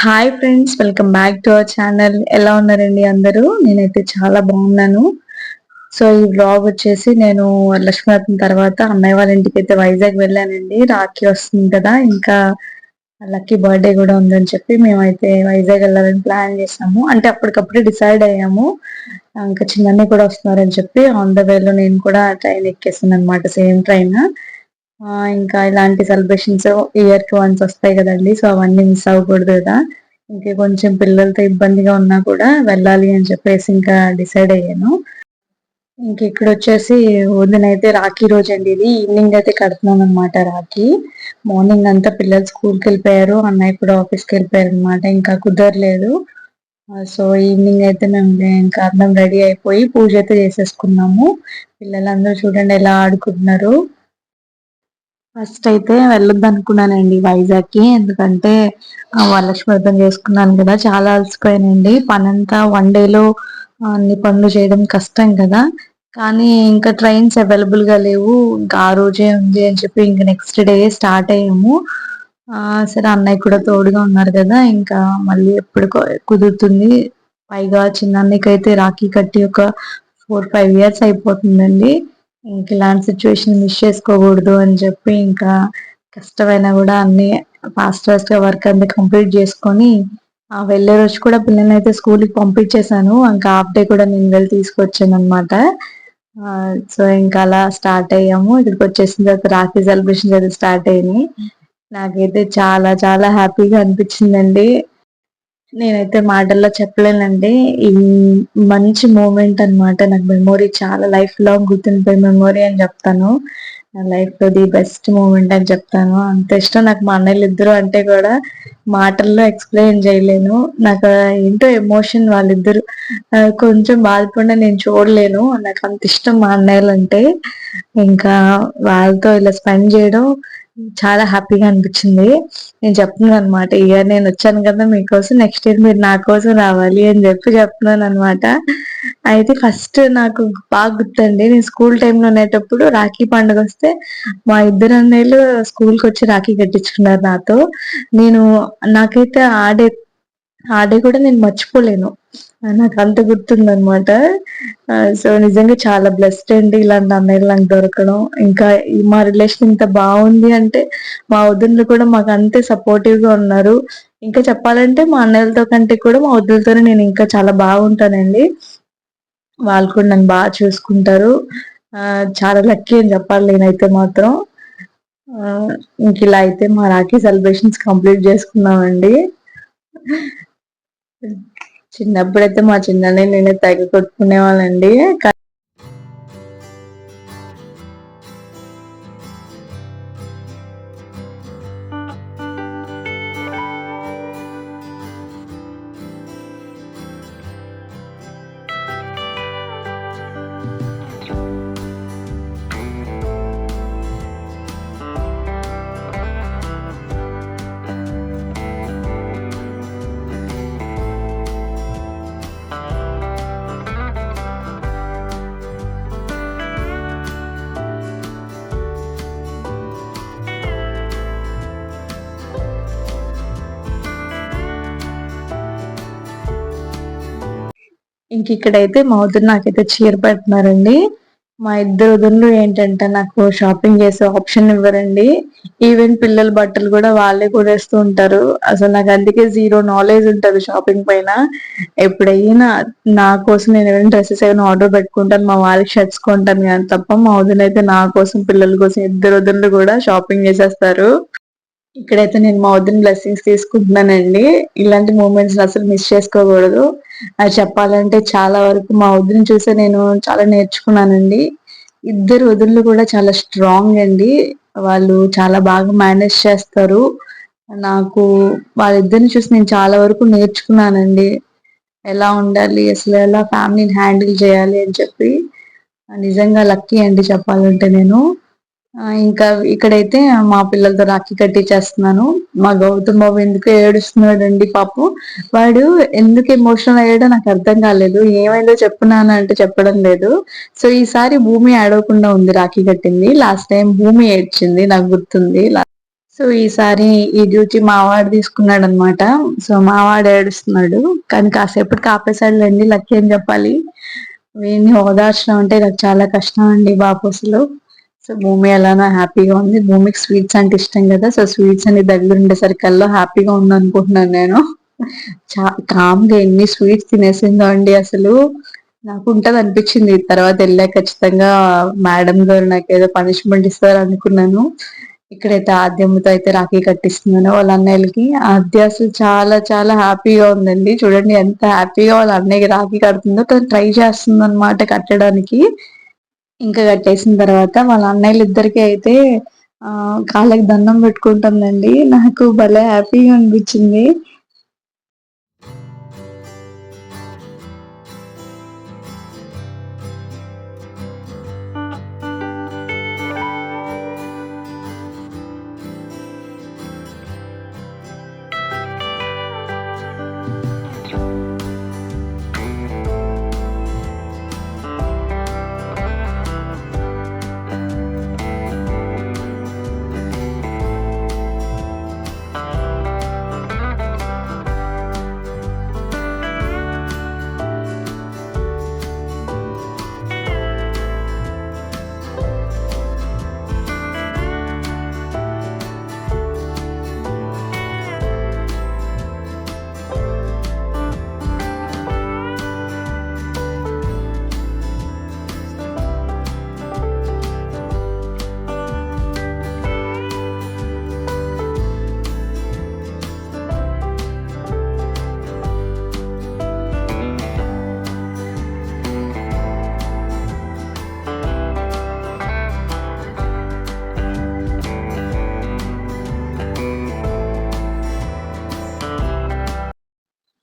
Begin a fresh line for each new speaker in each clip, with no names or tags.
Hi friends welcome back to our channel ఎలా ఉన్నారండి అందరూ? నేనైతే చాలా బాగున్నాను. సో ఈ బ్లాగ్ వచ్చేసి నేను లక్ష్మీరత్న తర్వాత అన్నయ్య వాళ్ళ ఇంటికి అయితే వైజాగ్ వెళ్ళానండి. రాఖీ వస్తుంది కదా ఇంకా లక్కీ బర్త్డే కూడా ఉందని చెప్పి మేమైతే వైజాగ్ వెళ్ళాలని ప్లాన్ చేసాము. అంటే అప్పటికప్పుడే డిసైడ్ అయ్యాము. ఇంకా చిన్నన్ని కూడా వస్తున్నారని చెప్పి ఆన్ ద వేలో నేను కూడా ట్రైన్ ఎక్కేసాను అనమాట సేమ్ ట్రైన్ ఇంకా ఇలాంటి సెలబ్రేషన్స్ ఇయర్కి వన్స్ వస్తాయి కదండి. సో అవన్నీ మిస్ అవ్వకూడదు కదా. ఇంకా కొంచెం పిల్లలతో ఇబ్బందిగా ఉన్నా కూడా వెళ్ళాలి అని చెప్పేసి ఇంకా డిసైడ్ అయ్యాను. ఇంక ఇక్కడ వచ్చేసి వదినైతే రాఖీ రోజు అండి ఇది. ఈవినింగ్ అయితే కడుతున్నాను అనమాట రాఖీ. మార్నింగ్ అంతా పిల్లలు స్కూల్కి వెళ్ళిపోయారు. అన్నయ్య కూడా ఆఫీస్కి వెళ్ళిపోయారు అనమాట ఇంకా కుదరలేదు. సో ఈవినింగ్ అయితే మేము ఇంకా అందరం రెడీ అయిపోయి పూజ అయితే చేసేసుకున్నాము. పిల్లలందరూ చూడండి ఎలా ఆడుకుంటున్నారు. ఫస్ట్ అయితే వెళ్ళొద్దు అనుకున్నానండి వైజాగ్కి ఎందుకంటే వరలక్ష్మి వ్రతం చేసుకున్నాను కదా చాలా అలసిపోయానండి. పనంతా వన్ డేలో అన్ని పనులు చేయడం కష్టం కదా. కానీ ఇంకా ట్రైన్స్ అవైలబుల్గా లేవు. ఇంకా ఆ రోజే ఉంది అని చెప్పి ఇంకా నెక్స్ట్ డే స్టార్ట్ అయ్యాము. సరే అన్నయ్య కూడా తోడుగా ఉన్నారు కదా ఇంకా మళ్ళీ ఎప్పుడు కుదురుతుంది. పైగా చిన్న అయితే రాఖీ కట్టి ఒక ఫోర్ ఫైవ్ ఇయర్స్ అయిపోతుందండి. ఇంక ఇలాంటి సిచ్యువేషన్ మిస్ చేసుకోకూడదు అని చెప్పి ఇంకా కష్టమైనా కూడా అన్ని ఫాస్ట్ ఫాస్ట్గా వర్క్ అంతా కంప్లీట్ చేసుకొని ఆ వెళ్ళే రోజు కూడా పిల్లల్ని అయితే స్కూల్కి పంపించేశాను. ఇంకా హాఫ్ డే కూడా నేను వెళ్ళి తీసుకొచ్చాను అనమాట సో ఇంకా అలా స్టార్ట్ అయ్యాము. ఇక్కడికి వచ్చేసిన తర్వాత రాఖీ సెలబ్రేషన్ అయితే స్టార్ట్ అయ్యాయి నాకైతే చాలా చాలా హ్యాపీగా అనిపించిందండి. నేనైతే మాటల్లో చెప్పలేనండి. ఈ మంచి మూమెంట్ అనమాట నాకు మెమొరీ చాలా లైఫ్ లాంగ్ గుర్తుండిపోయే మెమొరీ అని చెప్తాను. నా లైఫ్లో ది బెస్ట్ మూమెంట్ అని చెప్తాను. అంత ఇష్టం నాకు మా అన్నయ్యలు ఇద్దరు అంటే కూడా మాటల్లో ఎక్స్ప్లెయిన్ చేయలేను. నాకు ఏంటో ఎమోషన్ వాళ్ళిద్దరు కొంచెం బాధపడినా నేను చూడలేను. నాకు అంత ఇష్టం మా అన్నయ్యలు అంటే ఇంకా వాళ్ళతో ఇలా స్పెండ్ చేయడం చాలా హ్యాపీగా అనిపించింది. నేను చెప్తున్నాను అనమాట ఇయర్ నేను వచ్చాను కదా మీకోసం నెక్స్ట్ ఇయర్ మీరు నా కోసం రావాలి అని చెప్పి చెప్తున్నాను అనమాట అయితే ఫస్ట్ నాకు బాగా గుర్తండి నేను స్కూల్ టైంలో ఉండేటప్పుడు రాఖీ పండుగ వస్తే మా ఇద్దరు అన్నయ్యలు స్కూల్కి వచ్చి రాఖీ కట్టించుకున్నారు నాతో. నేను నాకైతే ఆడే ఆడే కూడా నేను మర్చిపోలేను. నాకు అంత గుర్తుందనమాట సో నిజంగా చాలా బ్లెస్డ్ అండి ఇలాంటి అన్నయ్యలు నాకు దొరకడం. ఇంకా మా రిలేషన్ ఇంత బాగుంది అంటే మా వదినలు కూడా మాకు అంతే సపోర్టివ్గా ఉన్నారు. ఇంకా చెప్పాలంటే మా అన్నయ్యలతో కంటే కూడా మా వదినలతోనే నేను ఇంకా చాలా బాగుంటానండి. వాళ్ళు కూడా నన్ను బాగా చూసుకుంటారు. చాలా లక్కీ అని చెప్పాలి నేనైతే మాత్రం. ఇంక ఇలా అయితే మా రాఖీ సెలబ్రేషన్స్ కంప్లీట్ చేసుకున్నామండి చిన్నప్పుడైతే మా చిన్ననే నేను తెగ కొట్టుకునే వాళ్ళండి ఇంక ఇక్కడైతే మా వదిన నాకైతే చీర పెడుతున్నారండి. మా ఇద్దరు వదినలు ఏంటంటే నాకు షాపింగ్ చేసే ఆప్షన్ ఇవ్వరండి. ఈవెన్ పిల్లల బట్టలు కూడా వాళ్ళే కొనేస్తూ ఉంటారు. అసలు నాకు అందుకే జీరో నాలెడ్జ్ ఉంటుంది షాపింగ్ పైన. ఎప్పుడైనా నా కోసం నేను ఏమైనా డ్రెస్సెస్ ఏమైనా ఆర్డర్ పెట్టుకుంటాను మా వాళ్ళకి షర్ట్స్ కొంటాను కానీ తప్ప మా వదిన అయితే నా కోసం పిల్లల కోసం ఇద్దరు వదినలు కూడా షాపింగ్ చేసేస్తారు. ఇక్కడైతే నేను మా వదిన బ్లెస్సింగ్స్ తీసుకుంటున్నానండి. ఇలాంటి మూమెంట్స్ అసలు మిస్ చేసుకోకూడదు. చెప్పాలంటే చాలా వరకు మా వదిలిని చూసే నేను చాలా నేర్చుకున్నానండి. ఇద్దరు వదులు కూడా చాలా స్ట్రాంగ్ అండి. వాళ్ళు చాలా బాగా మేనేజ్ చేస్తారు. నాకు వాళ్ళిద్దరిని చూసి నేను చాలా వరకు నేర్చుకున్నానండి. ఎలా ఉండాలి అసలు ఎలా ఫ్యామిలీని హ్యాండిల్ చేయాలి అని చెప్పి. నిజంగా లక్కీ అండి చెప్పాలంటే నేను. ఇంకా ఇక్కడైతే మా పిల్లలతో రాఖీ కట్టించేస్తున్నాను. మా గౌతమ్ బాబు ఎందుకు ఏడుస్తున్నాడండి పాపం. వాడు ఎందుకు ఎమోషనల్ అయ్యాడో నాకు అర్థం కాలేదు. ఏమైందో చెప్పున్నాను అంటే చెప్పడం లేదు. సో ఈసారి భూమి ఆడవకుండా ఉంది రాఖీ కట్టింది. లాస్ట్ టైం భూమి ఏడ్చింది నాకు గుర్తుంది. సో ఈసారి ఈ డ్యూటీ మావాడు తీసుకున్నాడు అనమాట సో మావాడు ఏడుస్తున్నాడు. కానీ కాసేపటికి ఆపేసాడులేండి లక్కీ అని చెప్పాలి. వీడిని ఓదార్చడం అంటే నాకు చాలా కష్టం అండి బాపు అసలు. సో భూమి ఎలానో హ్యాపీగా ఉంది. భూమికి స్వీట్స్ అంటే ఇష్టం కదా. సో స్వీట్స్ అని దగ్గర ఉండేసరికల్లా హ్యాపీగా ఉంది అనుకుంటున్నాను నేను. చా కామ్గా ఎన్ని స్వీట్స్ తినేసిందో అండి అసలు. నాకు ఉంటది అనిపించింది. తర్వాత వెళ్ళా ఖచ్చితంగా మేడం గారు నాకు ఏదో పనిష్మెంట్ ఇస్తారు అనుకున్నాను. ఇక్కడైతే ఆద్యముతో అయితే రాఖీ కట్టిస్తున్నాను వాళ్ళ అన్నయ్యలకి. ఆద్య అసలు చాలా చాలా హ్యాపీగా ఉందండి. చూడండి ఎంత హ్యాపీగా వాళ్ళ అన్నయ్యకి రాఖీ కడుతుందో తను ట్రై చేస్తుంది అనమాట కట్టడానికి. ఇంకా కట్టేసిన తర్వాత వాళ్ళ అన్నయ్యలు ఇద్దరికి అయితే కాళ్ళకి దండం పెట్టుకుంటుందండి. నాకు భలే హ్యాపీగా అనిపించింది.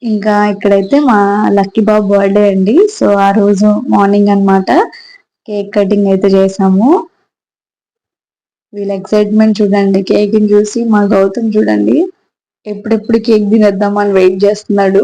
ఇంకా ఇక్కడైతే మా లక్కీ బాబు బర్త్డే అండి. సో ఆ రోజు మార్నింగ్ అన్నమాట కేక్ కటింగ్ అయితే చేసాము. వీళ్ళ ఎక్సైట్మెంట్ చూడండి కేక్ని చూసి మా గౌతమ్ చూడండి ఎప్పుడెప్పుడు కేక్ తినేద్దామని వెయిట్ చేస్తున్నాడు.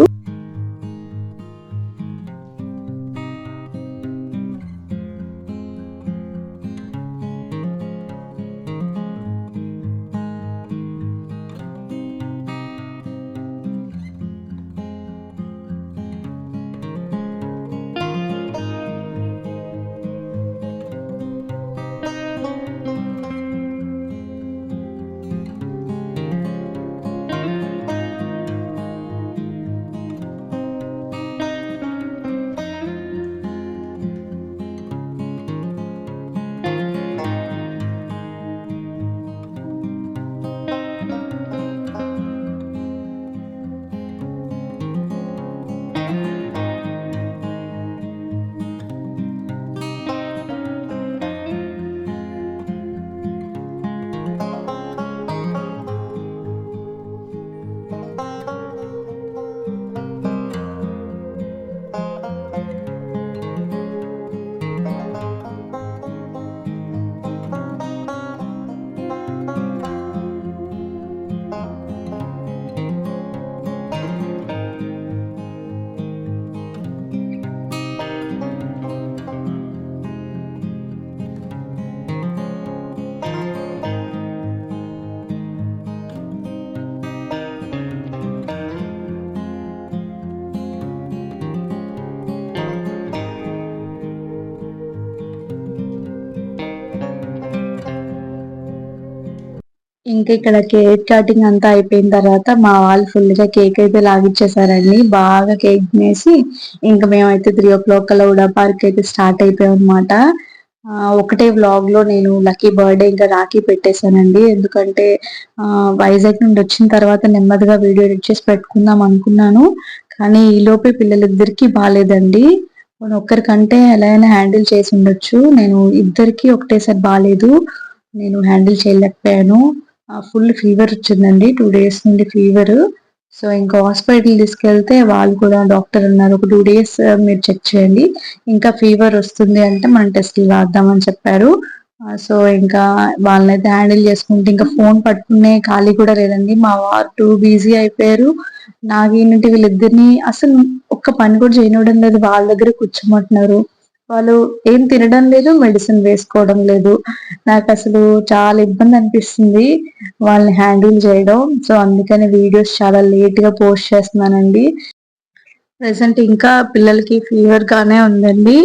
ఇంకా ఇక్కడ కేక్ కటింగ్ అంతా అయిపోయిన తర్వాత మా వాళ్ళు ఫుల్గా కేక్ అయితే లాగిచ్చేసారండి. బాగా కేక్ తినేసి ఇంకా మేమైతే త్రీ ఓ క్లాక్ కల్లా కూడా పార్క్ అయితే స్టార్ట్ అయిపోయాం అనమాట ఒకటే వ్లాగ్లో నేను లక్కీ బర్త్డే ఇంకా రాఖీ పెట్టేశానండి. ఎందుకంటే వైజాగ్ నుండి వచ్చిన తర్వాత నెమ్మదిగా వీడియో ఎడిట్ చేసి పెట్టుకుందాం అనుకున్నాను. కానీ ఈ లోపే పిల్లలిద్దరికి బాగాలేదండి ఒక్కరికంటే ఎలా అయినా హ్యాండిల్ చేసి ఉండొచ్చు. నేను ఇద్దరికి ఒకటేసారి బాగాలేదు నేను హ్యాండిల్ చేయలేకపోయాను. ఫుల్ ఫీవర్ వచ్చిందండి. టూ డేస్ నుండి ఫీవర్ సో ఇంకా హాస్పిటల్ తీసుకెళ్తే వాళ్ళు కూడా డాక్టర్ అన్నారు ఒక టూ డేస్ uh, మీరు చెక్ చేయండి. ఇంకా ఫీవర్ వస్తుంది అంటే మనం టెస్ట్లు రాద్దామని చెప్పారు. సో ఇంకా వాళ్ళనైతే హ్యాండిల్ చేసుకుంటే ఇంకా ఫోన్ పట్టుకునే ఖాళీ కూడా లేదండి. మా వారు టూ బిజీ అయిపోయారు. నాకేంటంటే వీళ్ళిద్దరిని అసలు ఒక్క పని కూడా చేయనివ్వడం లేదు. వాళ్ళ దగ్గర కూర్చోమంటున్నారు. వాళ్ళు ఏం తినడం లేదు మెడిసిన్ వేసుకోవడం లేదు. నాకు అసలు చాలా ఇబ్బంది అనిపిస్తుంది వాళ్ళని హ్యాండిల్ చేయడం. సో అందుకని వీడియోస్ చాలా లేట్గా పోస్ట్ చేస్తున్నానండి. ప్రెసెంట్ ఇంకా పిల్లలకి ఫీవర్ గానే ఉందండి.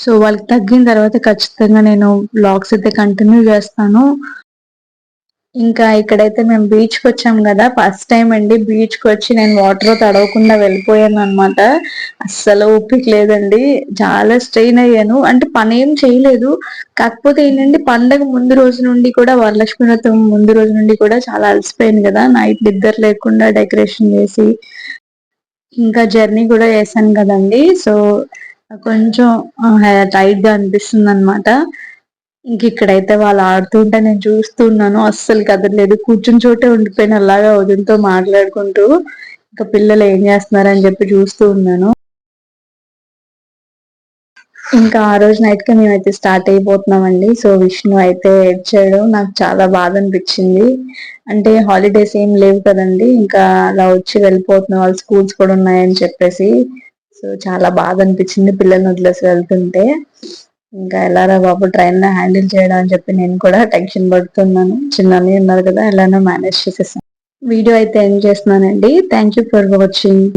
సో వాళ్ళకి తగ్గిన తర్వాత ఖచ్చితంగా నేను బ్లాగ్స్ అయితే కంటిన్యూ చేస్తాను. ఇంకా ఇక్కడైతే మేము బీచ్కి వచ్చాం కదా ఫస్ట్ టైం అండి బీచ్కి వచ్చి నేను వాటర్ తడవకుండా వెళ్ళిపోయాను అనమాట అస్సలు ఓపిక లేదండి చాలా స్ట్రెయిన్ అయ్యాను. అంటే పని ఏం చేయలేదు. కాకపోతే ఏంటంటే పండగ ముందు రోజు నుండి కూడా వరలక్ష్మి వ్రతం ముందు రోజు నుండి కూడా చాలా అలసిపోయింది కదా నైట్ నిద్ర లేకుండా డెకరేషన్ చేసి ఇంకా జర్నీ కూడా చేశాను కదండి. సో కొంచెం టైట్గా అనిపిస్తుంది అనమాట ఇంక ఇక్కడైతే వాళ్ళు ఆడుతుంటే నేను చూస్తున్నాను. అస్సలు కదలేదు కూర్చుని చోటే ఉండిపోయిన అలాగా వదినతో మాట్లాడుకుంటూ ఇంకా పిల్లలు ఏం చేస్తున్నారని చెప్పి చూస్తూ ఉన్నాను. ఇంకా ఆ రోజు నైట్కి మేమైతే స్టార్ట్ అయిపోతున్నామండి. సో విష్ణు అయితే ఏడ్చాడు నాకు చాలా బాధ అనిపించింది. అంటే హాలిడేస్ ఏం లేవు కదండి. ఇంకా అలా వచ్చి వెళ్ళిపోతున్నాం వాళ్ళ స్కూల్స్ కూడా ఉన్నాయని చెప్పేసి. సో చాలా బాధ అనిపించింది పిల్లల్ని వదిలేసి వెళ్తుంటే. ఇంకా ఎలారా బాబు ట్రైన్ హ్యాండిల్ చేయడం అని చెప్పి నేను కూడా టెన్షన్ పడుతున్నాను. చిన్నని ఉన్నారు కదా ఎలానో మేనేజ్ చేసేసాను వీడియో అయితే ఎండ్ చేస్తున్నానండి. Thank you for watching